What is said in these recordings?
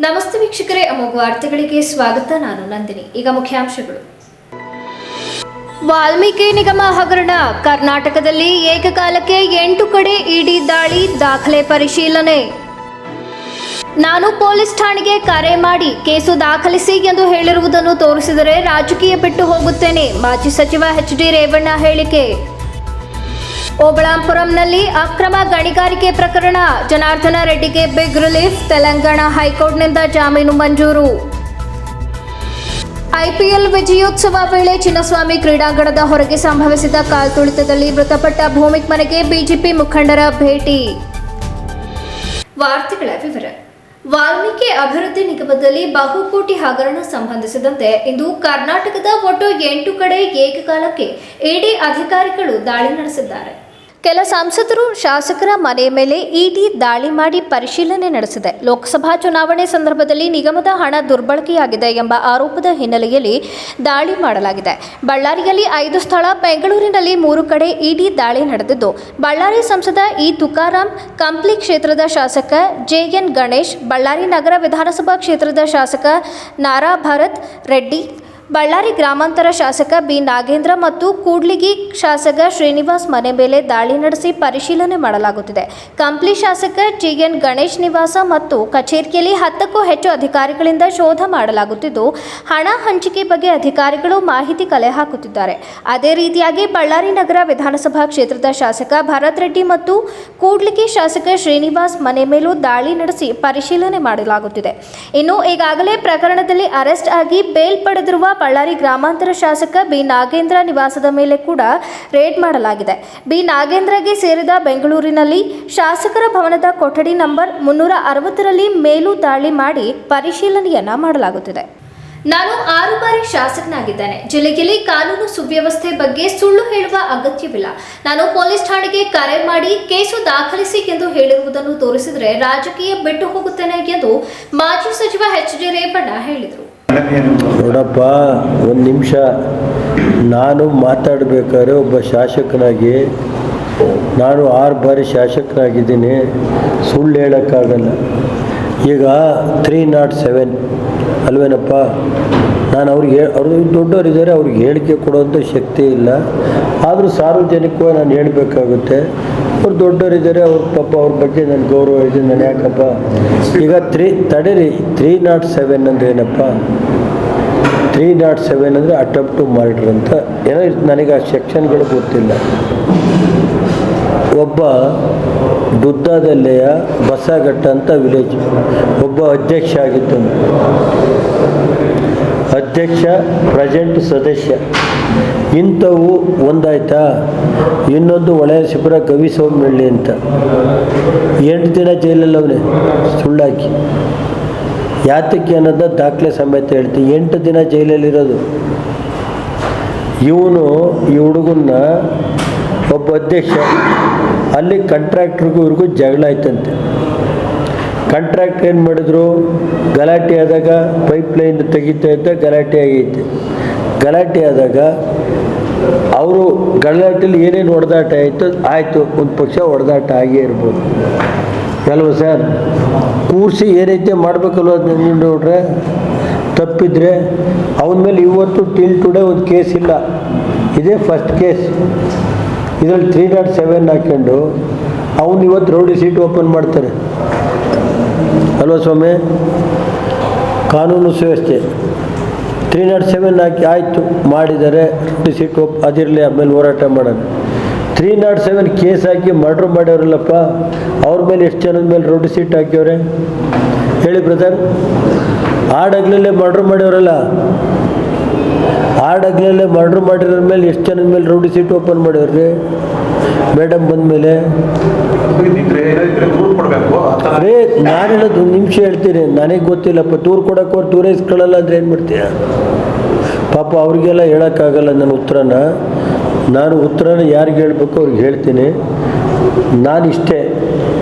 ನಮಸ್ತೆ ವೀಕ್ಷಕರೇ, ಅಮೋಘ ವಾರ್ತೆಗಳಿಗೆ ಸ್ವಾಗತ. ನಾನು ನಂದಿನಿ. ಈಗ ಮುಖ್ಯಾಂಶಗಳು. ವಾಲ್ಮೀಕಿ ನಿಗಮ ಹಗರಣ. ಕರ್ನಾಟಕದಲ್ಲಿ ಏಕಕಾಲಕ್ಕೆ ಎಂಟು ಕಡೆ ಇಡಿ ದಾಳಿ, ದಾಖಲೆ ಪರಿಶೀಲನೆ. ನಾನು ಪೊಲೀಸ್ ಠಾಣೆಗೆ ಕರೆ ಮಾಡಿ ಕೇಸು ದಾಖಲಿಸಿ ಎಂದು ಹೇಳಿರುವುದನ್ನು ತೋರಿಸಿದರೆ ರಾಜಕೀಯ ಬಿಟ್ಟು ಹೋಗುತ್ತೇನೆ. ಮಾಜಿ ಸಚಿವ ಎಚ್ ಡಿ ರೇವಣ್ಣ ಹೇಳಿಕೆ. ಓಬಳಾಂಪುರಂನಲ್ಲಿ ಅಕ್ರಮ ಗಣಿಗಾರಿಕೆ ಪ್ರಕರಣ. ಜನಾರ್ದನ ರೆಡ್ಡಿಗೆ ಬಿಗ್ ರಿಲೀಫ್, ತೆಲಂಗಾಣ ಹೈಕೋರ್ಟ್ನಿಂದ ಜಾಮೀನು ಮಂಜೂರು. ಐಪಿಎಲ್ ವಿಜಯೋತ್ಸವ ವೇಳೆ ಚಿನ್ನಸ್ವಾಮಿ ಕ್ರೀಡಾಂಗಣದ ಹೊರಗೆ ಸಂಭವಿಸಿದ ಕಾಲ್ತುಳಿತದಲ್ಲಿ ಮೃತಪಟ್ಟ ಭೂಮಿಕ್ ಮನೆಗೆ ಬಿಜೆಪಿ ಮುಖಂಡರ ಭೇಟಿ. ವಾರ್ತೆಗಳ ವಿವರ. ವಾಲ್ಮೀಕಿ ಅಭಿವೃದ್ಧಿ ನಿಗಮದಲ್ಲಿ ಬಹುಕೋಟಿ ಹಗರಣ ಸಂಬಂಧಿಸಿದಂತೆ ಇಂದು ಕರ್ನಾಟಕದ ಒಟ್ಟು ಎಂಟು ಕಡೆ ಏಕಕಾಲಕ್ಕೆ ಇಡಿ ಅಧಿಕಾರಿಗಳು ದಾಳಿ ನಡೆಸಿದ್ದಾರೆ. ಕೆಲ ಸಂಸದರು ಶಾಸಕರ ಮನೆ ಮೇಲೆ ಇಡಿ ದಾಳಿ ಮಾಡಿ ಪರಿಶೀಲನೆ ನಡೆಸಿದೆ. ಲೋಕಸಭಾ ಚುನಾವಣೆ ಸಂದರ್ಭದಲ್ಲಿ ನಿಗಮದ ಹಣ ದುರ್ಬಳಕೆಯಾಗಿದೆ ಎಂಬ ಆರೋಪದ ಹಿನ್ನೆಲೆಯಲ್ಲಿ ದಾಳಿ ಮಾಡಲಾಗಿದೆ. ಬಳ್ಳಾರಿಯಲ್ಲಿ ಐದು ಸ್ಥಳ, ಬೆಂಗಳೂರಿನಲ್ಲಿ ಮೂರು ಕಡೆ ಇಡಿ ದಾಳಿ ನಡೆದಿದ್ದು, ಬಳ್ಳಾರಿ ಸಂಸದ ಇ ತುಕಾರಾಂ, ಕಂಪ್ಲಿ ಕ್ಷೇತ್ರದ ಶಾಸಕ ಜೆಎನ್ ಗಣೇಶ್, ಬಳ್ಳಾರಿ ನಗರ ವಿಧಾನಸಭಾ ಕ್ಷೇತ್ರದ ಶಾಸಕ ನಾರಾ ಭರತ್ ರೆಡ್ಡಿ ಬಳ್ಳಾರಿ ಗ್ರಾಮಾಂತರ ಶಾಸಕ ಬಿ. ನಾಗೇಂದ್ರ ಮತ್ತು ಕೂಡ್ಲಿಗಿ ಶಾಸಕ ಶ್ರೀನಿವಾಸ್ ಮನೆ ಮೇಲೆ ದಾಳಿ ನಡೆಸಿ ಪರಿಶೀಲನೆ ಮಾಡಲಾಗುತ್ತಿದೆ. ಕಂಪ್ಲಿ ಶಾಸಕ ಜಿಎನ್ ಗಣೇಶ್ ನಿವಾಸ ಮತ್ತು ಕಚೇರಿಯಲ್ಲಿ ಹತ್ತಕ್ಕೂ ಹೆಚ್ಚು ಅಧಿಕಾರಿಗಳಿಂದ ಶೋಧ ಮಾಡಲಾಗುತ್ತಿದ್ದು, ಹಣ ಹಂಚಿಕೆ ಬಗ್ಗೆ ಅಧಿಕಾರಿಗಳು ಮಾಹಿತಿ ಕಲೆ ಹಾಕುತ್ತಿದ್ದಾರೆ. ಅದೇ ರೀತಿಯಾಗಿ ಬಳ್ಳಾರಿ ನಗರ ವಿಧಾನಸಭಾ ಕ್ಷೇತ್ರದ ಶಾಸಕ ಭರತ್ ರೆಡ್ಡಿ ಮತ್ತು ಕೂಡ್ಲಿಗಿ ಶಾಸಕ ಶ್ರೀನಿವಾಸ್ ಮನೆ ಮೇಲೂ ದಾಳಿ ನಡೆಸಿ ಪರಿಶೀಲನೆ ಮಾಡಲಾಗುತ್ತಿದೆ. ಇನ್ನು ಈಗಾಗಲೇ ಪ್ರಕರಣದಲ್ಲಿ ಅರೆಸ್ಟ್ ಆಗಿ ಬೇಲ್ ಪಡೆದಿರುವ ಬಳ್ಳಾರಿ ಗ್ರಾಮಾಂತರ ಶಾಸಕ ಬಿ. ನಾಗೇಂದ್ರ ನಿವಾಸದ ಮೇಲೆ ಕೂಡ ರೇಡ್ ಮಾಡಲಾಗಿದೆ. ಬಿ. ನಾಗೇಂದ್ರಗೆ ಸೇರಿದ ಬೆಂಗಳೂರಿನಲ್ಲಿ ಶಾಸಕರ ಭವನದ ಕೊಠಡಿ ನಂಬರ್ ಮುನ್ನೂರ ಅರವತ್ತರಲ್ಲಿ ಮೇಲೂ ದಾಳಿ ಮಾಡಿ ಪರಿಶೀಲನೆಯನ್ನ ಮಾಡಲಾಗುತ್ತಿದೆ. ನಾನು ಆರು ಬಾರಿ ಶಾಸಕನಾಗಿದ್ದೇನೆ. ಜಿಲ್ಲೆಯಲ್ಲಿ ಕಾನೂನು ಸುವ್ಯವಸ್ಥೆ ಬಗ್ಗೆ ಸುಳ್ಳು ಹೇಳುವ ಅಗತ್ಯವಿಲ್ಲ. ನಾನು ಪೊಲೀಸ್ ಠಾಣೆಗೆ ಕರೆ ಮಾಡಿ ಕೇಸು ದಾಖಲಿಸಿ ಎಂದು ಹೇಳಿರುವುದನ್ನು ತೋರಿಸಿದರೆ ರಾಜಕೀಯ ಬಿಟ್ಟು ಹೋಗುತ್ತೇನೆ ಎಂದು ಮಾಜಿ ಸಚಿವ ಎಚ್. ಡಿ. ರೇವಣ್ಣ ಹೇಳಿದರು. ನೋಡಪ್ಪ, ಒಂದು ನಿಮಿಷ. ನಾನು ಮಾತಾಡಬೇಕಾದ್ರೆ ಒಬ್ಬ ಶಾಸಕನಾಗಿ, ನಾನು ಆರು ಬಾರಿ ಶಾಸಕನಾಗಿದ್ದೀನಿ. ಸುಳ್ಳು ಹೇಳೋಕ್ಕಾಗಲ್ಲ. ಈಗ ತ್ರೀ ನಾಟ್ ಸೆವೆನ್ ಅಲ್ವೇನಪ್ಪ? ನಾನು ಅವ್ರಿಗೆ ಅವ್ರು ದೊಡ್ಡವರಿದ್ದಾರೆ ಅವ್ರಿಗೆ ಹೇಳಿಕೆ ಕೊಡುವಂಥ ಶಕ್ತಿ ಇಲ್ಲ. ಆದರೂ ಸಾರ್ವಜನಿಕವಾಗಿ ನಾನು ಹೇಳಬೇಕಾಗುತ್ತೆ. ಅವ್ರು ದೊಡ್ಡವರಿದ್ದಾರೆ ಅವ್ರ ಪಾಪ ಅವ್ರ ಬಗ್ಗೆ ನನ್ನ ಗೌರವ ಇದೆ, ನಾನು ಯಾಕಪ್ಪ? ಈಗ ತ್ರೀ, ತಡೀರಿ. ತ್ರೀ ನಾಟ್ ಸೆವೆನ್ ಅಂದರೆ ಏನಪ್ಪ? ತ್ರೀ ನಾಟ್ ಸೆವೆನ್ ಅಂದರೆ ಅಟೆಂಪ್ಟ್ ಟು ಮರ್ಡರ್ ಅಂತ. ಏನೋ ನನಗೆ ಆ ಸೆಕ್ಷನ್ಗಳು ಗೊತ್ತಿಲ್ಲ. ಒಬ್ಬ ದುದ್ದಾದಲ್ಲೆಯ ಬಸಘಟ್ಟ ಅಂತ ವಿಲೇಜ್. ಒಬ್ಬ ಅಧ್ಯಕ್ಷ ಆಗಿದ್ದನು. ಅಧ್ಯಕ್ಷ ಪ್ರೆಸೆಂಟ್ ಸದಸ್ಯ. ಇಂಥವು ಒಂದಾಯ್ತಾ? ಇನ್ನೊಂದು ಒಳೆಯ ಶಿಬಿರ ಕವಿ ಸೋಮನಹಳ್ಳಿ ಅಂತ. ಎಂಟು ದಿನ ಜೈಲಲ್ಲಿ ಅವನೇ, ಸುಳ್ಳಾಕಿ. ಯಾತಕ್ಕೆ ಅನ್ನೋದ ದಾಖಲೆ ಸಮೇತ ಹೇಳ್ತೀನಿ ಎಂಟು ದಿನ ಜೈಲಲ್ಲಿರೋದು ಇವನು, ಈ ಹುಡುಗನ್ನ ಒಬ್ಬ ಅಧ್ಯಕ್ಷ. ಅಲ್ಲಿ ಕಂಟ್ರಾಕ್ಟ್ರಿಗೂ ಇವ್ರಿಗೂ ಜಗಳ ಆಯ್ತಂತೆ. ಕಂಟ್ರಾಕ್ಟ್ ಏನು ಮಾಡಿದ್ರು? ಗಲಾಟೆ ಆದಾಗ ಪೈಪ್ ಲೈನ್ ತೆಗಿತಾ ಇದ್ದ ಗಲಾಟೆ ಆಗೈತೆ. ಗಲಾಟೆ ಆದಾಗ ಅವರು ಗಲಾಟೆಲಿ ಏನೇನು ಹೊಡೆದಾಟ ಆಯಿತು? ಆಯಿತು, ಒಂದು ಪಕ್ಷ ಹೊಡೆದಾಟ ಆಗೇ ಇರ್ಬೋದು. ಅಲ್ವ ಸರ್? ಕೂರಿಸಿ ಏನೈತೆ ಮಾಡಬೇಕಲ್ವ ಅದನ್ನ ನೋಡ್ರೆ? ತಪ್ಪಿದ್ರೆ ಅವನ ಮೇಲೆ ಇವತ್ತು ಟಿಲ್ ಟುಡೇ ಒಂದು ಕೇಸ್ ಇಲ್ಲ. ಇದೇ ಫಸ್ಟ್ ಕೇಸ್ ಇದರಲ್ಲಿ ತ್ರೀ ನಾಟ್ ಸೆವೆನ್ ಹಾಕ್ಕೊಂಡು ಅವನು ಇವತ್ತು ರೌಡಿ ಸೀಟ್ ಓಪನ್ ಮಾಡ್ತಾರೆ. ಅಲ್ವಾ ಸ್ವಾಮಿ? ಕಾನೂನು ಸುವ್ಯವಸ್ಥೆ. ತ್ರೀ ನಾಟ್ ಸೆವೆನ್ ಹಾಕಿ ಆಯಿತು. ಮಾಡಿದರೆ ರೌಡಿ ಸೀಟ್ ಓಪ್ ಅದಿರಲಿ, ಆಮೇಲೆ ಹೋರಾಟ ಮಾಡೋದು. ತ್ರೀ ನಾಟ್ ಸೆವೆನ್ ಕೇಸ್ ಹಾಕಿ ಮರ್ಡ್ರ್ ಮಾಡ್ಯವ್ರಲ್ಲಪ್ಪ, ಅವ್ರ ಮೇಲೆ ಎಷ್ಟು ಜನದ ಮೇಲೆ ರೌಡಿ ಸೀಟ್ ಹಾಕ್ಯವ್ರೆ? ಹೇಳಿ ಬ್ರದರ್ ಆಡಗ್ಲಲ್ಲೇ ಮರ್ಡ್ರ್ ಮಾಡ್ಯವ್ರಲ್ಲ. ಆಡಗ್ಲಲ್ಲೇ ಮರ್ಡ್ರ್ ಮಾಡಿರೋ ಮೇಲೆ ಎಷ್ಟು ಜನದ ಮೇಲೆ ರೌಡಿ ಸೀಟ್ ಓಪನ್ ರೀ ಮೇಡಮ್ ಬಂದಮೇಲೆ ಅರೇ ನಾನು ಹೇಳೋದು ಒಂದು ನಿಮಿಷ ಹೇಳ್ತೀನಿ. ನನಗೆ ಗೊತ್ತಿಲ್ಲಪ್ಪ ಟೂರ್ ಕೊಡೋಕೆ ಅವ್ರು ಟೂರ್ ಇಸ್ಕೊಳ್ಳಲ್ಲ ಅಂದ್ರೆ ಏನು ಮಾಡ್ತೀಯ? ಪಾಪ ಅವ್ರಿಗೆಲ್ಲ ಹೇಳೋಕ್ಕಾಗಲ್ಲ ನನ್ನ ಉತ್ತರನ. ನಾನು ಉತ್ತರನ ಯಾರಿಗೆ ಹೇಳ್ಬೇಕು ಅವ್ರಿಗೆ ಹೇಳ್ತೀನಿ. ನಾನು ಇಷ್ಟೇ.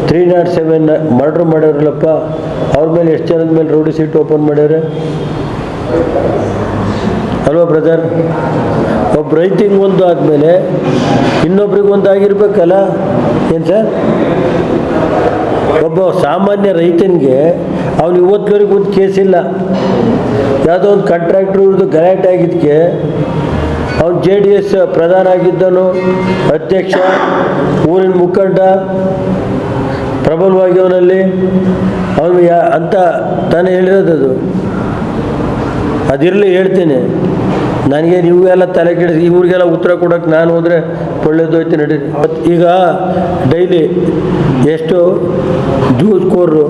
ತ್ರೀ ನಾಟ್ ಸೆವೆನ್ ಮರ್ಡ್ರ್ ಮಾಡ್ಯಾರಲ್ಲಪ್ಪ ಅವ್ರ ಮೇಲೆ ಎಷ್ಟು ಜನದ ಮೇಲೆ ರೌಡಿ ಸೀಟ್ ಓಪನ್ ಮಾಡ್ಯಾರೆ? ಅಲ್ವಾ ಬ್ರದರ್ ಒಬ್ಬ ರೈತಿಂಗ್ ಒಂದು ಆದಮೇಲೆ ಇನ್ನೊಬ್ರಿಗೆ ಒಂದು ಆಗಿರ್ಬೇಕಲ್ಲ? ಏನು ಸರ್? ಒಬ್ಬ ಸಾಮಾನ್ಯ ರೈತನಿಗೆ ಅವನು ಇವತ್ತುವರೆಗೂ ಒಂದು ಕೇಸ್ ಇಲ್ಲ. ಯಾವುದೋ ಒಂದು ಕಾಂಟ್ರಾಕ್ಟ್ರ್ ಇವ್ರದ್ದು ಗಲಾಟೆ ಆಗಿದ್ದಕ್ಕೆ ಅವನು ಜೆ ಡಿ ಎಸ್ ಪ್ರಧಾನ ಆಗಿದ್ದನು, ಅಧ್ಯಕ್ಷ, ಊರಿನ ಮುಖಂಡ, ಪ್ರಬಲವಾಗಿ ಅವನಲ್ಲಿ. ಅವನು ಯಾ ಅಂತ ತಾನೇ ಹೇಳಿರೋದು ಅದು. ಅದಿರಲಿ ಹೇಳ್ತೀನಿ. ನನಗೆ ನೀವೆಲ್ಲ ತಲೆ ಕೆಡಿಸಿ ಇವ್ರಿಗೆಲ್ಲ ಉತ್ತರ ಕೊಡೋಕೆ ನಾನು ಹೋದರೆ ಒಳ್ಳೇದು ಹೋಯ್ತು ನಡೀರಿ ಮತ್ತ್ ಈಗ ಡೈಲಿ ಎಷ್ಟು ಜ್ಯೂಸ್ ಕೋರ್ರು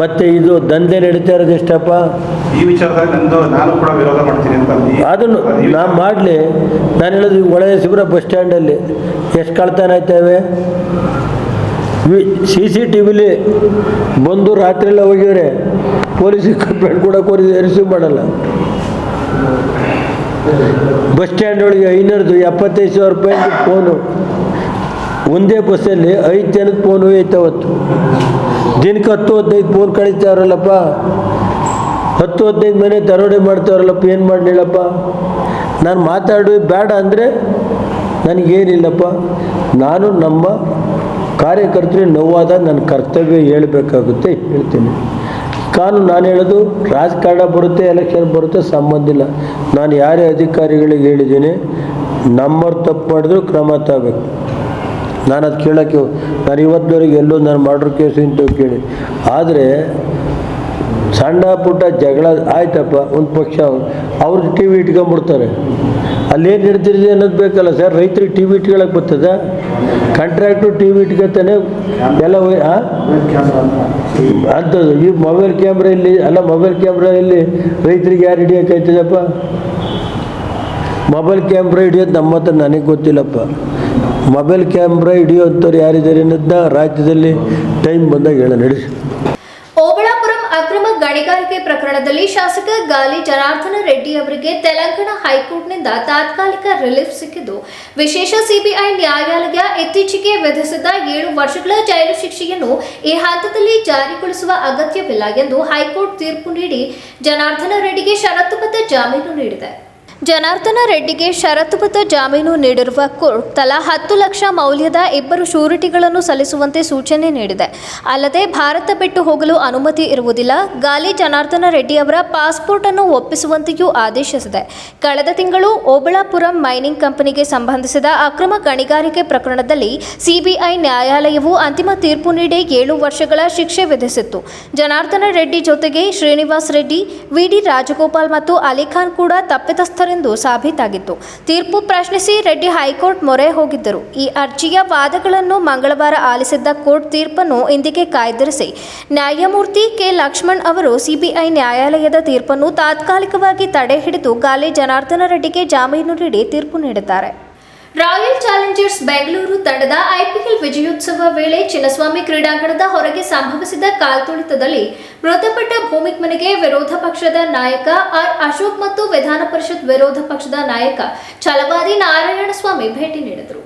ಮತ್ತು ಇದು ದಂಧೆ ನಡೀತಾ ಇರೋದು ಎಷ್ಟಪ್ಪ? ಈ ವಿಚಾರದಾಗ ನಂದು ನಾನು ಕೂಡ ವಿರೋಧ ಮಾಡ್ತೀನಿ ಅಂತ ಅದನ್ನು ನಾನು ಮಾಡಲಿ. ನಾನು ಹೇಳೋದು ಒಳ್ಳೆಯ ಶಿಬಿರ ಬಸ್ ಸ್ಟ್ಯಾಂಡಲ್ಲಿ. ಎಷ್ಟು ಕಳ್ತನ ಆಯ್ತವೆ? ಸಿ ಸಿ ಟಿ ವಿಲಿ ಬಂದು ರಾತ್ರಿ ಎಲ್ಲ ಹೋಗಿವ್ರೆ ಪೊಲೀಸಿಗೆ ಕಂಪ್ಲೇಂಟ್ ಕೂಡ ಕೋರಿದೆ ರಿಸೀವ್ ಮಾಡಲ್ಲ. ಬಸ್ ಸ್ಟ್ಯಾಂಡ್ ಒಳಗೆ ಐನೂರದು ಎಪ್ಪತ್ತೈದು ಸಾವಿರ ರೂಪಾಯಿ ಫೋನು ಒಂದೇ ಬಸ್ಸಲ್ಲಿ ಐದು ಜನದ ಫೋನು ಐತೆ ಅವತ್ತು. ದಿನಕ್ಕೆ ಹತ್ತು ಹದಿನೈದು ಫೋನ್ ಕಳಿಸ್ತಾವ್ರಲ್ಲಪ್ಪ. ಹತ್ತು ಹದಿನೈದು ಮನೆ ದರೋಡೆ ಮಾಡ್ತಾವ್ರಲ್ಲಪ್ಪ, ಏನು ಮಾಡಲಿಲ್ಲಪ್ಪ? ನಾನು ಮಾತಾಡು ಬೇಡ ಅಂದರೆ ನನಗೇನಿಲ್ಲಪ್ಪ. ನಾನು ನಮ್ಮ ಕಾರ್ಯಕರ್ತರಿಗೆ ನೋವಾದ ನನ್ನ ಕರ್ತವ್ಯ ಹೇಳಬೇಕಾಗುತ್ತೆ, ಹೇಳ್ತೀನಿ. ಕಾನೂನು ನಾನು ಹೇಳೋದು, ರಾಜಕಾರಣ ಬರುತ್ತೆ ಎಲೆಕ್ಷನ್ ಬರುತ್ತೆ, ಸಂಬಂಧ ಇಲ್ಲ. ನಾನು ಯಾರೇ ಅಧಿಕಾರಿಗಳಿಗೆ ಹೇಳಿದ್ದೀನಿ ನಮ್ಮವ್ರು ತಪ್ಪು ಮಾಡಿದ್ರು ಕ್ರಮ ತಗೋಬೇಕು. ನಾನು ಅದು ಕೇಳೋಕ್ಕೆ ನಾನು ಇವತ್ತಿನವರೆಗೆ ಎಲ್ಲೂ ನಾನು ಮಾಡ್ರ್ ಕೇಸು ಇಂಥವು ಕೇಳಿ. ಆದರೆ ಸಣ್ಣ ಪುಟ್ಟ ಜಗಳ ಆಯ್ತಪ್ಪ, ಒಂದು ಪಕ್ಷ ಅವ್ರು ಟಿ ವಿ ಇಟ್ಕೊಂಡ್ಬಿಡ್ತಾರೆ. ಅಲ್ಲೇನು ನಡ್ತಿರಿದೆ ಅನ್ನೋದು ಬೇಕಲ್ಲ ಸರ್, ರೈತರಿಗೆ ಟಿ ವಿ ಇಟ್ಕೊಳಕ್ಕೆ ಬರ್ತದ? ಕಾಂಟ್ರಾಕ್ಟು ಟಿ ವಿ ಇಟ್ಕೊತಾನೆ, ಎಲ್ಲ? ಅಂಥದ್ದು, ಈ ಮೊಬೈಲ್ ಕ್ಯಾಮ್ರಾ ಇಲ್ಲಿ, ಅಲ್ಲ ಮೊಬೈಲ್ ಕ್ಯಾಮ್ರಾ ಇಲ್ಲಿ ರೈತರಿಗೆ ಯಾರು ಹಿಡಿಯೋಕ್ಕಾಯ್ತದಪ್ಪ ಮೊಬೈಲ್ ಕ್ಯಾಮ್ರಾ ಹಿಡಿಯೋದು ನಮ್ಮ ಹತ್ರ ನನಗೆ ಗೊತ್ತಿಲ್ಲಪ್ಪ. ಮೊಬೈಲ್ ಕ್ಯಾಮ್ರಾ ಹಿಡಿಯೋಂಥವ್ರು ಯಾರಿದ್ದಾರೆ ಅನ್ನೋದನ್ನ ರಾಜ್ಯದಲ್ಲಿ ಟೈಮ್ ಬಂದಾಗ ಹೇಳ ಅಕ್ರಮ ಗಣಿಗಾರಿಕೆ ಪ್ರಕರಣದಲ್ಲಿ ಶಾಸಕ ಗಾಲಿ ಜನಾರ್ದನ ರೆಡ್ಡಿ ಅವರಿಗೆ ತೆಲಂಗಾಣ ಹೈಕೋರ್ಟ್ನಿಂದ ತಾತ್ಕಾಲಿಕ ರಿಲೀಫ್ ಸಿಕ್ಕಿದ್ದು. ವಿಶೇಷ ಸಿಬಿಐ ನ್ಯಾಯಾಲಯ ಇತ್ತೀಚೆಗೆ ವಿಧಿಸಿದ ಏಳು ವರ್ಷಗಳ ಜೈಲು ಶಿಕ್ಷೆಯನ್ನು ಈ ಹಂತದಲ್ಲಿ ಜಾರಿಗೊಳಿಸುವ ಅಗತ್ಯವಿಲ್ಲ ಎಂದು ಹೈಕೋರ್ಟ್ ತೀರ್ಪು ನೀಡಿ ಜನಾರ್ದನ ರೆಡ್ಡಿಗೆ ಷರತ್ತುಬದ್ಧ ಜಾಮೀನು ನೀಡಿದೆ. ಜನಾರ್ದನ ರೆಡ್ಡಿಗೆ ಷರತ್ತುಬದ್ಧ ಜಾಮೀನು ನೀಡಿರುವ ಕೋರ್ಟ್ ತಲಾ ಹತ್ತು ಲಕ್ಷ ಮೌಲ್ಯದ ಇಬ್ಬರು ಶೂರಿಟಿಗಳನ್ನು ಸಲ್ಲಿಸುವಂತೆ ಸೂಚನೆ ನೀಡಿದೆ. ಅಲ್ಲದೆ ಭಾರತ ಬಿಟ್ಟು ಹೋಗಲು ಅನುಮತಿ ಇರುವುದಿಲ್ಲ. ಗಾಲಿ ಜನಾರ್ದನ ರೆಡ್ಡಿ ಅವರ ಪಾಸ್ಪೋರ್ಟ್ ಅನ್ನು ಒಪ್ಪಿಸುವಂತೆಯೂ ಆದೇಶಿಸಿದೆ. ಕಳೆದ ತಿಂಗಳು ಓಬಳಾಪುರಂ ಮೈನಿಂಗ್ ಕಂಪನಿಗೆ ಸಂಬಂಧಿಸಿದ ಅಕ್ರಮ ಗಣಿಗಾರಿಕೆ ಪ್ರಕರಣದಲ್ಲಿ ಸಿಬಿಐ ನ್ಯಾಯಾಲಯವು ಅಂತಿಮ ತೀರ್ಪು ನೀಡಿ ಏಳು ವರ್ಷಗಳ ಶಿಕ್ಷೆ ವಿಧಿಸಿತ್ತು. ಜನಾರ್ದನ ರೆಡ್ಡಿ ಜೊತೆಗೆ ಶ್ರೀನಿವಾಸ್ ರೆಡ್ಡಿ ವಿಡಿ ರಾಜಗೋಪಾಲ್ ಮತ್ತು ಅಲಿಖಾನ್ ಕೂಡ ತಪ್ಪಿತಸ್ಥರೆಂದು ಸಾಬೀತಾಗಿತ್ತು. ತೀರ್ಪು ಪ್ರಶ್ನಿಸಿ ರೆಡ್ಡಿ ಹೈಕೋರ್ಟ್ ಮೊರೆ ಹೋಗಿದ್ದರು. ಈ ಅರ್ಜಿಯ ವಾದಗಳನ್ನು ಮಂಗಳವಾರ ಆಲಿಸಿದ್ದ ಕೋರ್ಟ್ ತೀರ್ಪನ್ನು ಇಂದಿಗೆ ಕಾಯ್ದಿರಿಸಿ. ನ್ಯಾಯಮೂರ್ತಿ ಕೆ. ಲಕ್ಷ್ಮಣ್ ಅವರು ಸಿಬಿಐ ನ್ಯಾಯಾಲಯದ ತೀರ್ಪನ್ನು ತಾತ್ಕಾಲಿಕವಾಗಿ ತಡೆ ಹಿಡಿದು ಗಾಲಿ ಜನಾರ್ದನ ರೆಡ್ಡಿಗೆ ಜಾಮೀನು ನೀಡಿ ತೀರ್ಪು ನೀಡಿದ್ದಾರೆ. ರಾಯಲ್ ಚಾಲೆಂಜರ್ಸ್ ಬೆಂಗಳೂರು ತಂಡದ ಐಪಿಎಲ್ ವಿಜಯೋತ್ಸವ ವೇಳೆ ಚಿನ್ನಸ್ವಾಮಿ ಕ್ರೀಡಾಂಗಣದ ಹೊರಗೆ ಸಂಭವಿಸಿದ ಕಾಲ್ತುಳಿತದಲ್ಲಿ ಮೃತಪಟ್ಟ ಭೂಮಿಕ್ ಮನೆಗೆ ವಿರೋಧ ಪಕ್ಷದ ನಾಯಕ ಆರ್ ಅಶೋಕ್ ಮತ್ತು ವಿಧಾನ ಪರಿಷತ್ ವಿರೋಧ ಪಕ್ಷದ ನಾಯಕ ಛಲವಾದಿ ನಾರಾಯಣಸ್ವಾಮಿ ಭೇಟಿ ನೀಡಿದರು.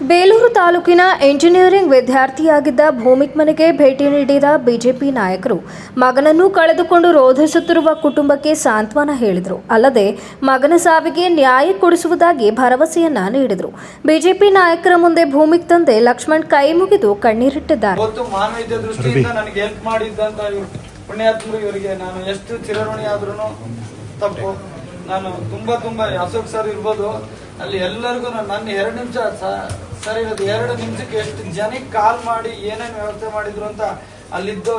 ಬೇಲೂರು ತಾಲೂಕಿನ ಎಂಜಿನಿಯರಿಂಗ್ ವಿದ್ಯಾರ್ಥಿಯಾಗಿದ್ದ ಭೂಮಿಕ್ ಮನೆಗೆ ಭೇಟಿ ನೀಡಿದ ಬಿಜೆಪಿ ನಾಯಕರು, ಮಗನನ್ನು ಕಳೆದುಕೊಂಡು ರೋಧಿಸುತ್ತಿರುವ ಕುಟುಂಬಕ್ಕೆ ಸಾಂತ್ವನ ಹೇಳಿದರು. ಅಲ್ಲದೆ, ಮಗನ ಸಾವಿಗೆ ನ್ಯಾಯ ಕೊಡಿಸುವುದಾಗಿ ಭರವಸೆಯನ್ನ ನೀಡಿದರು. ಬಿಜೆಪಿ ನಾಯಕರ ಮುಂದೆ ಭೂಮಿಕ್ ತಂದೆ ಲಕ್ಷ್ಮಣ್ ಕೈ ಮುಗಿದು ಕಣ್ಣೀರಿಟ್ಟಿದ್ದಾರೆ. ತಪ್ಪು. ನಾನು ತುಂಬಾ ತುಂಬಾ ಅಶೋಕ್ ಸರ್ ಇರ್ಬೋದು. ಅಲ್ಲಿ ಎಲ್ಲರಿಗೂ ನಾನು ನನ್ನ ಎರಡು ನಿಮಿಷ ಸರ್, ಇರೋದು ಎರಡು ನಿಮಿಷಕ್ಕೆ ಎಷ್ಟು ಜನಕ್ಕೆ ಕಾಲ್ ಮಾಡಿ ಏನೇನು ವ್ಯವಸ್ಥೆ ಮಾಡಿದ್ರು ಅಂತ ಅಲ್ಲಿದ್ದು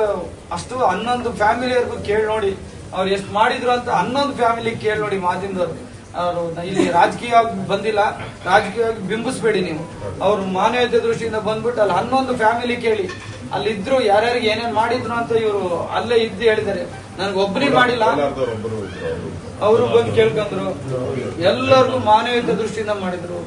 ಅಷ್ಟು ಹನ್ನೊಂದು ಫ್ಯಾಮಿಲಿಯವ್ರಿಗೂ ಕೇಳಿ ನೋಡಿ. ಅವ್ರು ಎಷ್ಟು ಮಾಡಿದ್ರು ಅಂತ ಹನ್ನೊಂದು ಫ್ಯಾಮಿಲಿ ಕೇಳಿ ನೋಡಿ ಮಾತಿಂದವ್ರು. ಅವರು ಇಲ್ಲಿ ರಾಜಕೀಯವಾಗಿ ಬಂದಿಲ್ಲ. ರಾಜಕೀಯವಾಗಿ ಬಿಂಬಿಸ್ಬೇಡಿ ನೀವು. ಅವ್ರು ಮಾನವೀಯತೆ ದೃಷ್ಟಿಯಿಂದ ಬಂದ್ಬಿಟ್ಟು ಅಲ್ಲಿ ಹನ್ನೊಂದು ಫ್ಯಾಮಿಲಿ ಕೇಳಿ. ಅಲ್ಲಿದ್ರು ಯಾರ್ಯಾರಿಗೆ ಏನೇನ್ ಮಾಡಿದ್ರು ಅಂತ ಇವರು ಅಲ್ಲೇ ಇದ್ದು ಹೇಳಿದ್ದಾರೆ. ನನ್ಗೆ ಒಬ್ಬರಿಗೆ ಮಾಡಿಲ್ಲ. ಅವರು ಬಂದು ಕೇಳ್ಕೊಂಡ್ರು. ಎಲ್ಲರಿಗೂ ಮಾನವೀಯ ದೃಷ್ಟಿಯಿಂದ ಮಾಡಿದ್ರು.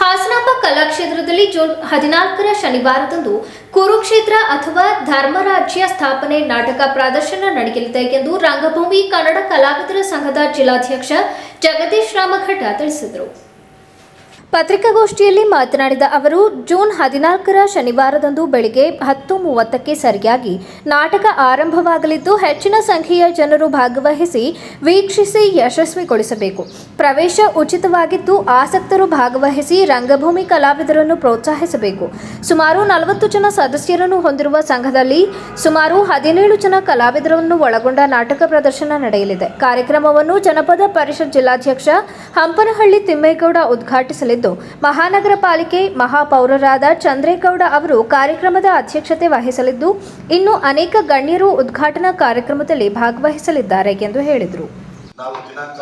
ಹಾಸನಾಂಬ ಕಲಾಕ್ಷೇತ್ರದಲ್ಲಿ ಜೂನ್ ಹದಿನಾಲ್ಕರ ಶನಿವಾರದಂದು ಕುರುಕ್ಷೇತ್ರ ಅಥವಾ ಧರ್ಮರಾಜ್ಯ ಸ್ಥಾಪನೆ ನಾಟಕ ಪ್ರದರ್ಶನ ನಡೆಯಲಿದೆ ಎಂದು ರಂಗಭೂಮಿ ಕನ್ನಡ ಕಲಾವಿದರ ಸಂಘದ ಜಿಲ್ಲಾಧ್ಯಕ್ಷ ಜಗದೀಶ್ ರಾಮಘಟ್ಟ ತಿಳಿಸಿದರು. ಪತ್ರಿಕಾಗೋಷ್ಠಿಯಲ್ಲಿ ಮಾತನಾಡಿದ ಅವರು, ಜೂನ್ ಹದಿನಾಲ್ಕರ ಶನಿವಾರದಂದು ಬೆಳಿಗ್ಗೆ ಹತ್ತು ಮೂವತ್ತಕ್ಕೆ ಸರಿಯಾಗಿ ನಾಟಕ ಆರಂಭವಾಗಲಿದ್ದು, ಹೆಚ್ಚಿನ ಸಂಖ್ಯೆಯ ಜನರು ಭಾಗವಹಿಸಿ ವೀಕ್ಷಿಸಿ ಯಶಸ್ವಿಗೊಳಿಸಬೇಕು. ಪ್ರವೇಶ ಉಚಿತವಾಗಿದ್ದು, ಆಸಕ್ತರು ಭಾಗವಹಿಸಿ ರಂಗಭೂಮಿ ಕಲಾವಿದರನ್ನು ಪ್ರೋತ್ಸಾಹಿಸಬೇಕು. ಸುಮಾರು ನಲವತ್ತು ಜನ ಸದಸ್ಯರನ್ನು ಹೊಂದಿರುವ ಸಂಘದಲ್ಲಿ ಸುಮಾರು ಹದಿನೇಳು ಜನ ಕಲಾವಿದರನ್ನು ಒಳಗೊಂಡ ನಾಟಕ ಪ್ರದರ್ಶನ ನಡೆಯಲಿದೆ. ಕಾರ್ಯಕ್ರಮವನ್ನು ಜನಪದ ಪರಿಷತ್ ಜಿಲ್ಲಾಧ್ಯಕ್ಷ ಹಂಪನಹಳ್ಳಿ ತಿಮ್ಮೇಗೌಡ ಉದ್ಘಾಟಿಸಲಿದ್ದು ಮಹಾನಗರ ಪಾಲಿಕೆ ಮಹಾಪೌರರಾದ ಚಂದ್ರೇಗೌಡ ಅವರು ಕಾರ್ಯಕ್ರಮದ ಅಧ್ಯಕ್ಷತೆ ವಹಿಸಲಿದ್ದು, ಇನ್ನು ಅನೇಕ ಗಣ್ಯರು ಉದ್ಘಾಟನಾ ಕಾರ್ಯಕ್ರಮದಲ್ಲಿ ಭಾಗವಹಿಸಲಿದ್ದಾರೆ ಎಂದು ಹೇಳಿದರು. ನಾವು ದಿನಾಂಕ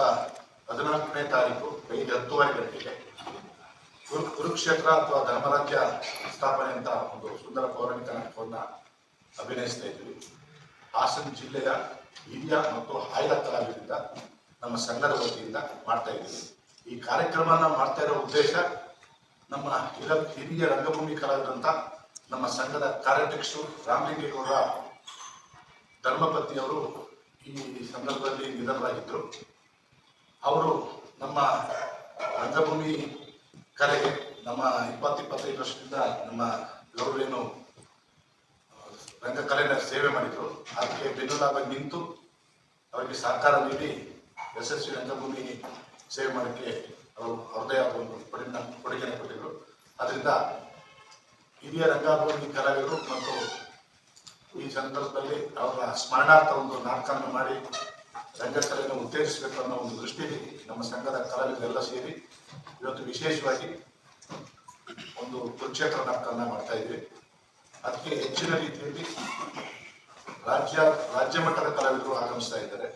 ಹದಿನಾಲ್ಕನೇ ತಾರೀಕು ಬೆಳಿಗ್ಗೆ ಹತ್ತುವರೆ ಗಂಟೆಗೆ ಕುರು, ಕುರುಕ್ಷೇತ್ರ ಅಥವಾ ಧರ್ಮರಾಜ್ಯ ಸ್ಥಾಪನೆ ಅಂತ ಒಂದು ಸುಂದರ ಪೌರಾಣಿಕ ನಾಟಕವನ್ನು ಅಭಿನಯಿಸ್ತಾ ಇದ್ವಿ. ಹಾಸನ ಜಿಲ್ಲೆಯ ಹಿರಿಯ ಮತ್ತು ಆಯ್ದ ಕಲಾವಿದರಿಂದ, ನಮ್ಮ ಸಂಘದ ವತಿಯಿಂದ ಮಾಡ್ತಾ ಇದ್ದೀವಿ ಈ ಕಾರ್ಯಕ್ರಮನ ಮಾಡ್ತಾ ಇರೋ ಉದ್ದೇಶ ನಮ್ಮ ಹಿರ ಹಿರಿಯ ರಂಗಭೂಮಿ ಕಲಾವಿದಂತ ನಮ್ಮ ಸಂಘದ ಕಾರ್ಯಾಧ್ಯಕ್ಷರು ರಾಮಲಿಂಗೇಗೌಡ ಧರ್ಮಪತ್ನಿಯವರು ಈ ಸಂದರ್ಭದಲ್ಲಿ ನಿಧನರಾಗಿದ್ದರು. ಅವರು ನಮ್ಮ ರಂಗಭೂಮಿ ಕಲೆಗೆ ನಮ್ಮ ಇಪ್ಪತ್ತು ಇಪ್ಪತ್ತೈದು ವರ್ಷದಿಂದ ನಮ್ಮ ಗೌರವೇನು ರಂಗಕಲೆನ ಸೇವೆ ಮಾಡಿದ್ರು. ಅದಕ್ಕೆ ಬೆನ್ನೆಲುಬಾಗಿ ನಿಂತು ಅವರಿಗೆ ಸಹಕಾರ ನೀಡಿ ಯಶಸ್ವಿ ರಂಗಭೂಮಿ ಸೇವೆ ಮಾಡೋಕ್ಕೆ ಅವರು ಅವ್ರದೇ ಆದ ಒಂದು ಕೊಡುಗೆ ಕೊಡುಗೆಯನ್ನು ಕೊಟ್ಟಿದ್ರು. ಅದರಿಂದ ಹಿರಿಯ ರಂಗಭೂಮಿ ಕಲಾವಿದರು ಮತ್ತು ಈ ಸಂದರ್ಭದಲ್ಲಿ ಅವರ ಸ್ಮರಣಾರ್ಥ ಒಂದು ನಾಟಕವನ್ನು ಮಾಡಿ ರಂಗಕಲೆಯನ್ನು ಉತ್ತೇಜಿಸಬೇಕು ಅನ್ನೋ ಒಂದು ದೃಷ್ಟಿಯಲ್ಲಿ ನಮ್ಮ ಸಂಘದ ಕಲಾವಿದರೆಲ್ಲ ಸೇರಿ ಇವತ್ತು ವಿಶೇಷವಾಗಿ ಒಂದು ಕುರುಕ್ಷೇತ್ರ ನಾಟಕವನ್ನು ಮಾಡ್ತಾ ಇದ್ವಿ. ಅದಕ್ಕೆ ಹೆಚ್ಚಿನ ರೀತಿಯಲ್ಲಿ ರಾಜ್ಯ ರಾಜ್ಯ ಮಟ್ಟದ ಕಲಾವಿದರು ಆಗಮಿಸ್ತಾ ಇದ್ದಾರೆ.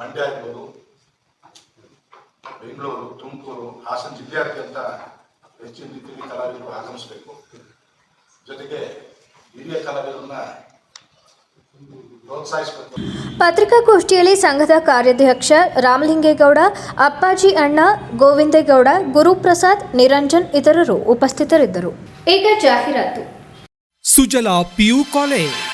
ಮಂಡ್ಯ ಆಗ್ಬೋದು ಬೆಂಗಳೂರು ತುಮಕೂರು ಹಾಸನ ಜಿಲ್ಲೆಯಾದ್ಯಂತ ಹೆಚ್ಚಿನ ರೀತಿಯಲ್ಲಿ ಕಲಾವಿದರು ಆಗಮಿಸಬೇಕು. ಜೊತೆಗೆ ಹಿರಿಯ ಕಲಾವಿದರನ್ನ ಪತ್ರಿಕಾಗೋಷ್ಠಿಯಲ್ಲಿ ಸಂಘದ ಕಾರ್ಯಾಧ್ಯಕ್ಷ ರಾಮಲಿಂಗೇಗೌಡ ಅಪ್ಪಾಜಿ ಅಣ್ಣ ಗೋವಿಂದೇಗೌಡ ಗುರುಪ್ರಸಾದ್ ನಿರಂಜನ್ ಇತರರು ಉಪಸ್ಥಿತರಿದ್ದರು. ಈಗ ಜಾಹೀರಾತು. Sujala PU college.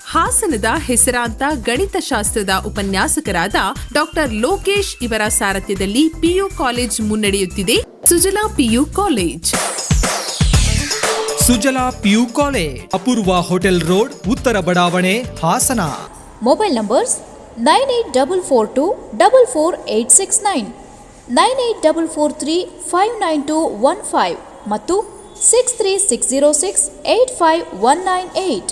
ಹಾಸನದ ಹೆಸರಾಂತ ಗಣಿತಶಾಸ್ತ್ರದ ಉಪನ್ಯಾಸಕರಾದ ಡಾಕ್ಟರ್ ಲೋಕೇಶ್ ಇವರ ಸಾರಥ್ಯದಲ್ಲಿ ಪಿಯು ಕಾಲೇಜ್ ಮುನ್ನಡೆಯುತ್ತಿದೆ. Sujala PU college. Sujala PU college Apoorva hotel road ಉತ್ತರ ಬಡಾವಣೆ Hassan. Mobile numbers nine eight double four two double four eight six nine nine eight double four three five nine two one five ಮತ್ತು six three six zero six eight five one nine eight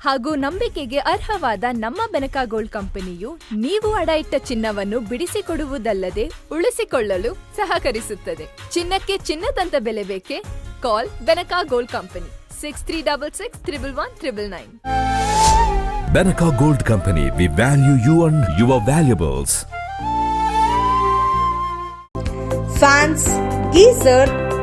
ಹಾಗೂ ನಂಬಿಕೆಗೆ ಅರ್ಹವಾದ ನಮ್ಮ Benaka gold ಕಂಪನಿಯು ನೀವು ಅಡ ಇಟ್ಟ ಚಿನ್ನವನ್ನು ಬಿಡಿಸಿಕೊಡುವುದಲ್ಲದೆ ಉಳಿಸಿಕೊಳ್ಳಲು ಸಹಕರಿಸುತ್ತದೆ. ಚಿನ್ನಕ್ಕೆ ಚಿನ್ನದಂತ ಬೆಲೆ ಬೇಕೆ? Call Benaka gold company six three double six triple one triple nine. Benaka gold company we value you and your valuables fans geyser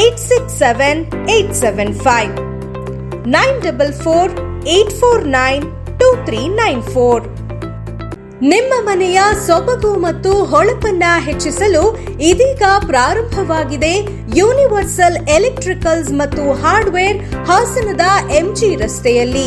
eight six seven eight seven five nine double four eight four nine two three nine four ನಿಮ್ಮ ಮನೆಯ ಸೊಬಗು ಮತ್ತು ಹೊಳಪನ್ನ ಹೆಚ್ಚಿಸಲು ಇದೀಗ ಪ್ರಾರಂಭವಾಗಿದೆ universal electricals ಮತ್ತು hardware ಹಾಸನದ ಎಂಜಿ ರಸ್ತೆಯಲ್ಲಿ.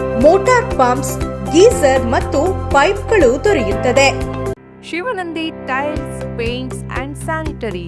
motor pumps geyser ಮತ್ತು ಪೈಪ್ಗಳು ದೊರೆಯುತ್ತದೆ. Shivanandi tiles paints and sanitary.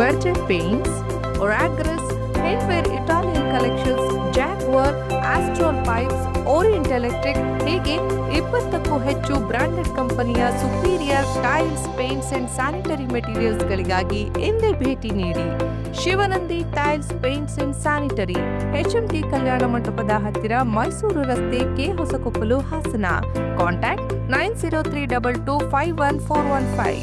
Berger Paints, Oragris, ಹೆಡ್ವೇರ್ Italian Collections, Jaguar, Astron Pipes, Orient Electric, ಹೀಗೆ ಇಪ್ಪತ್ತಕ್ಕೂ ಹೆಚ್ಚು ಬ್ರಾಂಡೆಡ್ ಕಂಪನಿಯ superior tiles paints and sanitary ಮೆಟೀರಿಯಲ್ಸ್ಗಳಿಗಾಗಿ ಎಂದೇ ಭೇಟಿ ನೀಡಿ. Shivanandi tiles paints and sanitary HMT ಕಲ್ಯಾಣ ಮಂಟಪದ ಹತ್ತಿರ ಮೈಸೂರು ರಸ್ತೆ K Hosakoppalu Hassan. Contact nine zero three double two five one four one five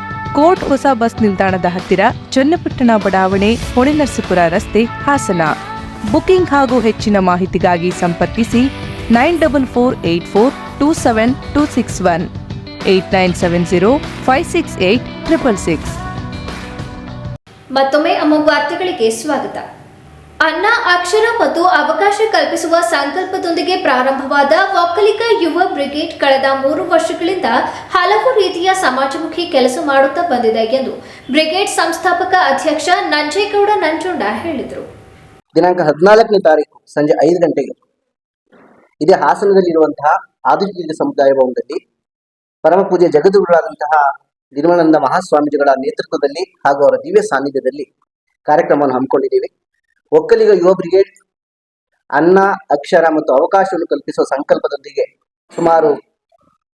court ಹೊಸ ಬಸ್ ನಿಲ್ದಾಣದ ಹತ್ತಿರ ಚನ್ನಪಟ್ಟಣ ಬಡಾವಣೆ, ಹೊಳೆನರಸೀಪುರ ರಸ್ತೆ, ಹಾಸನ. ಬುಕಿಂಗ್ ಹಾಗೂ ಹೆಚ್ಚಿನ ಮಾಹಿತಿಗಾಗಿ ಸಂಪರ್ಕಿಸಿ nine double four eight four two seven two six one, eight nine seven zero five six eight triple six. ಮತ್ತೊಮ್ಮೆ ಅಮೋಘ ವಾರ್ತೆಗಳಿಗೆ ಸ್ವಾಗತ. ಅನ್ನ, ಅಕ್ಷರ ಮತ್ತು ಅವಕಾಶ ಕಲ್ಪಿಸುವ ಸಂಕಲ್ಪದೊಂದಿಗೆ ಪ್ರಾರಂಭವಾದ ಒಕ್ಕಲಿಗ ಯುವ ಬ್ರಿಗೇಡ್ ಕಳೆದ ಮೂರು ವರ್ಷಗಳಿಂದ ಹಲವು ರೀತಿಯ ಸಮಾಜಮುಖಿ ಕೆಲಸ ಮಾಡುತ್ತಾ ಬಂದಿದೆ ಎಂದು ಬ್ರಿಗೇಡ್ ಸಂಸ್ಥಾಪಕ ಅಧ್ಯಕ್ಷ ನಂಜೇಗೌಡ ನಂಜುಂಡ ಹೇಳಿದರು. ದಿನಾಂಕ ಹದಿನಾಲ್ಕನೇ ತಾರೀಕು ಸಂಜೆ ಐದು ಗಂಟೆಗೆ. ಇದೇ ಹಾಸನದಲ್ಲಿರುವಂತಹ ಆಧುನಿಕ ಸಮುದಾಯ ಭವನದಲ್ಲಿ ಪರಮ ಪೂಜೆ ಜಗದ್ಗುರುಗಳಾದಂತಹ ನಿರ್ಮಲಾನಂದ ಮಹಾಸ್ವಾಮೀಜಿಗಳ ನೇತೃತ್ವದಲ್ಲಿ ಹಾಗೂ ಅವರ ದಿವ್ಯ ಸಾನ್ನಿಧ್ಯದಲ್ಲಿ ಕಾರ್ಯಕ್ರಮವನ್ನು ಹಮ್ಮಿಕೊಂಡಿದ್ದೀವಿ. ಒಕ್ಕಲಿಗ ಯುವ ಬ್ರಿಗೇಡ್ ಅನ್ನ, ಅಕ್ಷರ ಮತ್ತು ಅವಕಾಶವನ್ನು ಕಲ್ಪಿಸುವ ಸಂಕಲ್ಪದೊಂದಿಗೆ ಸುಮಾರು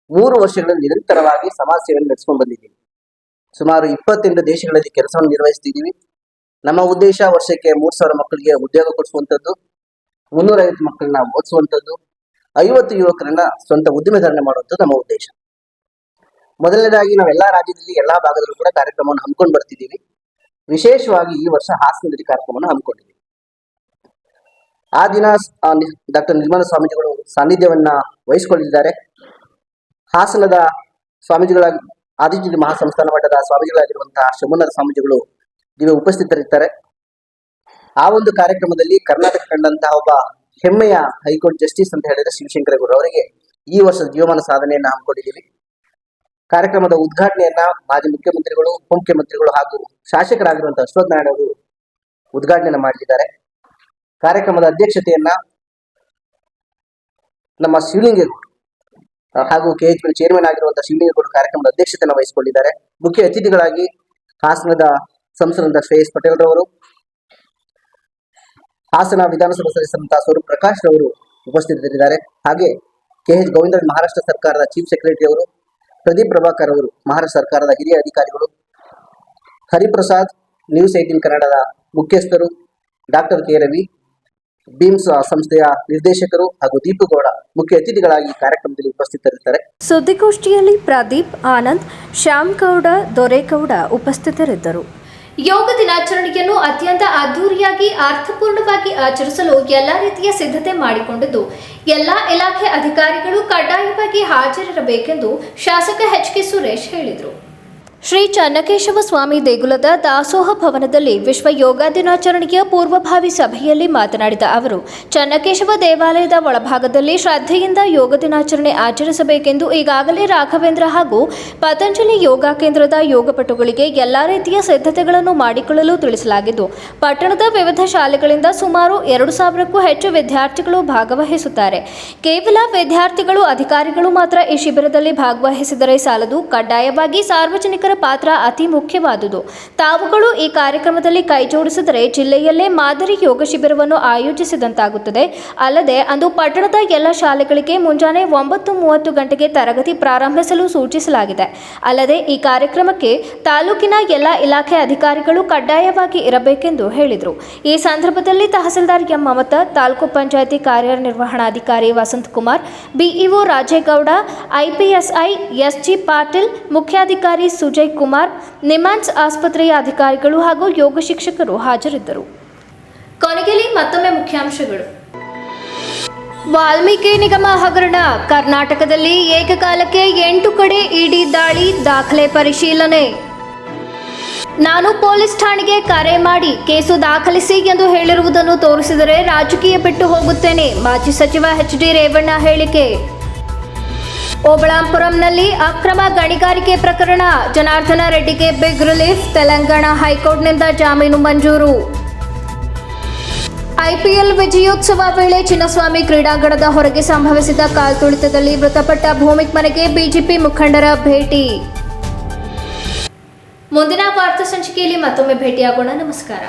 ಮೂರು ವರ್ಷಗಳಲ್ಲಿ ನಿರಂತರವಾಗಿ ಸಮಾಜ ಸೇವೆಯನ್ನು ನಡೆಸ್ಕೊಂಡು ಬಂದಿದ್ದೀವಿ. ಸುಮಾರು ಇಪ್ಪತ್ತೆಂಟು ದೇಶಗಳಲ್ಲಿ ಕೆಲಸವನ್ನು ನಿರ್ವಹಿಸ್ತಿದ್ದೀವಿ. ನಮ್ಮ ಉದ್ದೇಶ ವರ್ಷಕ್ಕೆ ಮೂರ್ ಸಾವಿರ ಮಕ್ಕಳಿಗೆ ಉದ್ಯೋಗ ಕೊಡಿಸುವಂಥದ್ದು, ಮುನ್ನೂರೈವತ್ತು ಮಕ್ಕಳನ್ನ ಓದಿಸುವಂಥದ್ದು, ಐವತ್ತು ಯುವಕರನ್ನ ಸ್ವಂತ ಉದ್ದಿಮೆದಾರಣೆ ಮಾಡುವಂಥದ್ದು ನಮ್ಮ ಉದ್ದೇಶ. ಮೊದಲನೇದಾಗಿ ನಾವು ಎಲ್ಲಾ ರಾಜ್ಯದಲ್ಲಿ ಎಲ್ಲಾ ಭಾಗದಲ್ಲೂ ಕೂಡ ಕಾರ್ಯಕ್ರಮವನ್ನು ಹಮ್ಮಿಕೊಂಡು ಬರ್ತಿದ್ದೀವಿ. ವಿಶೇಷವಾಗಿ ಈ ವರ್ಷ ಹಾಸನದಲ್ಲಿ ಕಾರ್ಯಕ್ರಮವನ್ನು ಹಮ್ಮಿಕೊಂಡಿದ್ದೀವಿ. ಆ ದಿನ ಡಾಕ್ಟರ್ ನಿರ್ಮಲ ಸ್ವಾಮೀಜಿಗಳು ಸಾನ್ನಿಧ್ಯವನ್ನ ವಹಿಸಿಕೊಳ್ಳಿದ್ದಾರೆ ಹಾಸನದ ಸ್ವಾಮೀಜಿಗಳ ಆದಿತ್ಯ ಮಹಾಸಂಸ್ಥಾನ ಮಠದ ಸ್ವಾಮೀಜಿಗಳಾಗಿರುವಂತಹ ಶಿವಮೊಗ್ಗದ ಸ್ವಾಮೀಜಿಗಳು ದಿವ್ಯ ಉಪಸ್ಥಿತರಿರ್ತಾರೆ ಆ ಒಂದು ಕಾರ್ಯಕ್ರಮದಲ್ಲಿ ಕರ್ನಾಟಕ ಕಂಡಂತಹ ಒಬ್ಬ ಹೆಮ್ಮೆಯ ಹೈಕೋರ್ಟ್ ಜಸ್ಟಿಸ್ ಅಂತ ಹೇಳಿದ್ರೆ ಗುರು ಅವರಿಗೆ ಈ ವರ್ಷದ ಜೀವಮಾನ ಸಾಧನೆಯನ್ನು ಹಮ್ಮಿಕೊಂಡಿದ್ದೀವಿ. ಕಾರ್ಯಕ್ರಮದ ಉದ್ಘಾಟನೆಯನ್ನ ಮಾಜಿ ಮುಖ್ಯಮಂತ್ರಿಗಳು, ಉಪಮುಖ್ಯಮಂತ್ರಿಗಳು ಹಾಗೂ ಶಾಸಕರಾಗಿರುವಂತಹ ಅಶ್ವಥ್ ನಾರಾಯಣ ಅವರು ಉದ್ಘಾಟನೆ ಮಾಡಲಿದ್ದಾರೆ ಕಾರ್ಯಕ್ರಮದ ಅಧ್ಯಕ್ಷತೆಯನ್ನ ನಮ್ಮ ಶಿವಲಿಂಗೇಗೌಡ ಹಾಗೂ ಕೆಎಚ್ ಪಿ ಚೇರ್ಮನ್ ಆಗಿರುವಂತಹ ಶಿವಲಿಂಗೇಗೌಡ ಕಾರ್ಯಕ್ರಮದ ಅಧ್ಯಕ್ಷತೆಯನ್ನು ವಹಿಸಿಕೊಂಡಿದ್ದಾರೆ. ಮುಖ್ಯ ಅತಿಥಿಗಳಾಗಿ ಹಾಸನದ ಸಂಸದ ಶ್ರೇಯಸ್ ಪಟೇಲ್ ರವರು, ಹಾಸನ ವಿಧಾನಸಭಾ ಸದಸ್ಯರಂತಹ ಸ್ವರೂಪ್ ಪ್ರಕಾಶ್ ರವರು ಉಪಸ್ಥಿತರಿದ್ದಾರೆ. ಹಾಗೆ ಕೆ ಎಚ್ ಗೋವಿಂದ ಮಹಾರಾಷ್ಟ್ರ ಸರ್ಕಾರದ ಚೀಫ್ ಸೆಕ್ರೆಟರಿ ಅವರು, ಪ್ರದೀಪ್ ಪ್ರಭಾಕರ್ ಅವರು, ಮಹಾರಾಷ್ಟ್ರ ಸರ್ಕಾರದ ಹಿರಿಯ ಅಧಿಕಾರಿಗಳು, ಹರಿಪ್ರಸಾದ್ ನ್ಯೂಸ್ ಏಟೀನ್ ಕನ್ನಡದ ಮುಖ್ಯಸ್ಥರು, ಡಾಕ್ಟರ್ ಕೆ ರವಿ ಬೀಮ್ಸ್ ಸಂಸ್ಥೆಯ ನಿರ್ದೇಶಕರು ಹಾಗೂ ದೀಪುಗೌಡ ಮುಖ್ಯ ಅತಿಥಿಗಳಾಗಿ ಕಾರ್ಯಕ್ರಮದಲ್ಲಿ ಉಪಸ್ಥಿತರಿದ್ದಾರೆ. ಸುದ್ದಿಗೋಷ್ಠಿಯಲ್ಲಿ ಪ್ರದೀಪ್ ಆನಂದ್ ಶ್ಯಾಮ್ ಗೌಡ ದೊರೆಗೌಡ ಉಪಸ್ಥಿತರಿದ್ದರು. ಯೋಗ ದಿನಾಚರಣೆಯನ್ನು ಅತ್ಯಂತ ಅದ್ದೂರಿಯಾಗಿ ಅರ್ಥಪೂರ್ಣವಾಗಿ ಆಚರಿಸಲು ಎಲ್ಲ ರೀತಿಯ ಸಿದ್ಧತೆ ಮಾಡಿಕೊಂಡಿದ್ದು ಎಲ್ಲ ಇಲಾಖೆ ಅಧಿಕಾರಿಗಳು ಕಡ್ಡಾಯವಾಗಿ ಹಾಜರಿರಬೇಕೆಂದು ಶಾಸಕ ಎಚ್ ಕೆ ಸುರೇಶ್ ಹೇಳಿದರು. ಶ್ರೀ ಚನ್ನಕೇಶವ ಸ್ವಾಮಿ ದೇಗುಲದ ದಾಸೋಹ ಭವನದಲ್ಲಿ ವಿಶ್ವ ಯೋಗ ದಿನಾಚರಣೆಯ ಪೂರ್ವಭಾವಿ ಸಭೆಯಲ್ಲಿ ಮಾತನಾಡಿದ ಅವರು, ಚನ್ನಕೇಶವ ದೇವಾಲಯದ ಒಳಭಾಗದಲ್ಲಿ ಶ್ರದ್ಧೆಯಿಂದ ಯೋಗ ದಿನಾಚರಣೆ ಆಚರಿಸಬೇಕೆಂದು ಈಗಾಗಲೇ ರಾಘವೇಂದ್ರ ಹಾಗೂ ಪತಂಜಲಿ ಯೋಗ ಕೇಂದ್ರದ ಯೋಗಪಟುಗಳಿಗೆ ಎಲ್ಲ ರೀತಿಯ ಸಿದ್ಧತೆಗಳನ್ನು ಮಾಡಿಕೊಳ್ಳಲು ತಿಳಿಸಲಾಗಿದ್ದು, ಪಟ್ಟಣದ ವಿವಿಧ ಶಾಲೆಗಳಿಂದ ಸುಮಾರು ಎರಡು ಸಾವಿರಕ್ಕೂ ಹೆಚ್ಚು ವಿದ್ಯಾರ್ಥಿಗಳು ಭಾಗವಹಿಸುತ್ತಾರೆ. ಕೇವಲ ವಿದ್ಯಾರ್ಥಿಗಳು, ಅಧಿಕಾರಿಗಳು ಮಾತ್ರ ಈ ಶಿಬಿರದಲ್ಲಿ ಭಾಗವಹಿಸಿದರೆ ಸಾಲದು. ಕಡ್ಡಾಯವಾಗಿ ಸಾರ್ವಜನಿಕರ ಪಾತ್ರ ಅತಿ ಮುಖ್ಯವಾದುದು. ತಾವುಗಳು ಈ ಕಾರ್ಯಕ್ರಮದಲ್ಲಿ ಕೈಜೋಡಿಸಿದರೆ ಜಿಲ್ಲೆಯಲ್ಲೇ ಮಾದರಿ ಯೋಗ ಶಿಬಿರವನ್ನು ಆಯೋಜಿಸಿದಂತಾಗುತ್ತದೆ. ಅಲ್ಲದೆ ಅಂದು ಪಟ್ಟಣದ ಎಲ್ಲ ಶಾಲೆಗಳಿಗೆ ಮುಂಜಾನೆ ಒಂಬತ್ತು ಮೂವತ್ತು ಗಂಟೆಗೆ ತರಗತಿ ಪ್ರಾರಂಭಿಸಲು ಸೂಚಿಸಲಾಗಿದೆ. ಅಲ್ಲದೆ ಈ ಕಾರ್ಯಕ್ರಮಕ್ಕೆ ತಾಲೂಕಿನ ಎಲ್ಲ ಇಲಾಖೆ ಅಧಿಕಾರಿಗಳು ಕಡ್ಡಾಯವಾಗಿ ಇರಬೇಕೆಂದು ಹೇಳಿದರು. ಈ ಸಂದರ್ಭದಲ್ಲಿ ತಹಸೀಲ್ದಾರ್ ಎಂ ಮಮತಾ, ತಾಲೂಕು ಪಂಚಾಯಿತಿ ಕಾರ್ಯನಿರ್ವಹಣಾಧಿಕಾರಿ Vasanth Kumar, BEO Rajegowda IPSI SG Patil, ಮುಖ್ಯಾಧಿಕಾರಿ ಸುಜಯ್ ಕುಮಾರ್ ನಿಮಾನ್ಸ್ ಆಸ್ಪತ್ರೆಯ ಅಧಿಕಾರಿಗಳು ಹಾಗೂ ಯೋಗ ಶಿಕ್ಷಕರು ಹಾಜರಿದ್ದರು. ಕೊನೆಯಲ್ಲಿ ಮತ್ತೊಮ್ಮೆ ಮುಖ್ಯಾಂಶಗಳು. ವಾಲ್ಮೀಕಿ ನಿಗಮ ಹಗರಣ, ಕರ್ನಾಟಕದಲ್ಲಿ ಏಕಕಾಲಕ್ಕೆ ಎಂಟು ಕಡೆ ಇಡಿ ದಾಳಿ ದಾಖಲೆ ಪರಿಶೀಲನೆ. ನಾನು ಪೊಲೀಸ್ ಠಾಣೆಗೆ ಕರೆ ಮಾಡಿ ಕೇಸು ದಾಖಲಿಸಿ ಎಂದು ಹೇಳಿರುವುದನ್ನು ತೋರಿಸಿದರೆ ರಾಜಕೀಯ ಬಿಟ್ಟು ಹೋಗುತ್ತೇನೆ, ಮಾಜಿ ಸಚಿವ ಎಚ್ ಡಿ ರೇವಣ್ಣ ಹೇಳಿಕೆ. ಓಬಳಾಂಪುರಂನಲ್ಲಿ ಅಕ್ರಮ ಗಣಿಗಾರಿಕೆ ಪ್ರಕರಣ. ಜನಾರ್ದನ ರೆಡ್ಡಿಗೆ ಬಿಗ್ ರಿಲೀಫ್, ತೆಲಂಗಾಣ ಹೈಕೋರ್ಟ್ನಿಂದ ಜಾಮೀನು ಮಂಜೂರು. ಐಪಿಎಲ್ ವಿಜಯೋತ್ಸವ ವೇಳೆ ಚಿನ್ನಸ್ವಾಮಿ ಕ್ರೀಡಾಂಗಣದ ಹೊರಗೆ ಸಂಭವಿಸಿದ ಕಾಲ್ತುಳಿತದಲ್ಲಿ ಮೃತಪಟ್ಟ ಭೂಮಿಕ್ ಮನೆಗೆ ಬಿಜೆಪಿ ಮುಖಂಡರ ಭೇಟಿ. ಮುಂದಿನ ವಾರ್ತಾ ಸಂಚಿಕೆಯಲ್ಲಿ ಮತ್ತೊಮ್ಮೆ ಭೇಟಿಯಾಗೋಣ. ನಮಸ್ಕಾರ.